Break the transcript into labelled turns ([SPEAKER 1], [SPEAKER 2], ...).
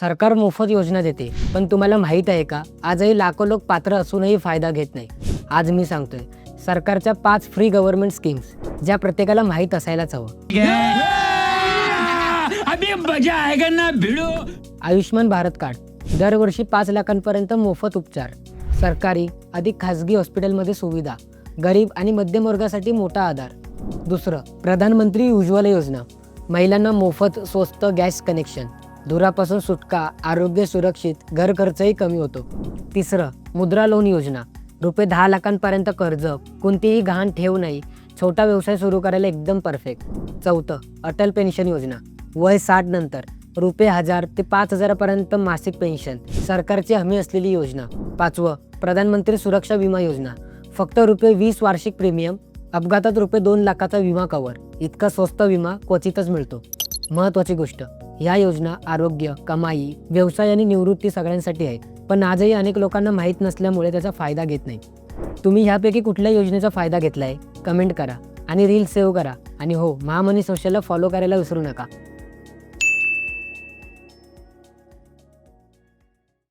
[SPEAKER 1] सरकार मोफत योजना देते पण तुम्हाला माहीत आहे का? आजही लाखो लोक पात्र असूनही फायदा घेत नाही. आज मी सांगतोय सरकारच्या पाच फ्री गव्हर्नमेंट स्कीम्स ज्या प्रत्येकाला माहीत असायलाच हवं.
[SPEAKER 2] अभी मजा आएगा ना भिड़ो.
[SPEAKER 1] आयुष्यमान भारत कार्ड. दरवर्षी पाच लाखांपर्यंत मोफत उपचार. सरकारी अधिक खाजगी हॉस्पिटलमध्ये सुविधा. गरीब आणि मध्यम वर्गासाठी मोठा आधार. दुसरं प्रधानमंत्री उज्ज्वला योजना. महिलांना मोफत स्वस्त गॅस कनेक्शन. धुरापासून सुटका आरोग्य सुरक्षित घर खर्चही कमी होतो. तिसरं मुद्रा लोन योजना. रुपये दहा लाखांपर्यंत कर्ज कोणतीही गहाण ठेवू नाही. छोटा व्यवसाय सुरू करायला एकदम परफेक्ट चौथं अटल पेन्शन योजना. वय साठ नंतर रुपये हजार ते पाच हजारापर्यंत मासिक पेन्शन सरकारची हमी असलेली योजना. पाचवं प्रधानमंत्री सुरक्षा विमा योजना. फक्त रुपये वीस वार्षिक प्रीमियम अपघातात रुपये दोन लाखाचा विमा कवर इतका स्वस्त विमा क्वचितच मिळतो. महत्वाची गोष्ट ह्या योजना आरोग्य कमाई व्यवसाय आणि निवृत्ती सगळ्यांसाठी आहेत. पण आजही अनेक लोकांना माहीत नसल्यामुळे त्याचा फायदा घेत नाही. तुम्ही ह्यापैकी कुठल्या योजनेचा फायदा घेतलाय? कमेंट करा आणि रील सेव्ह करा. आणि हो महामनी सोशलला फॉलो करायला विसरू नका.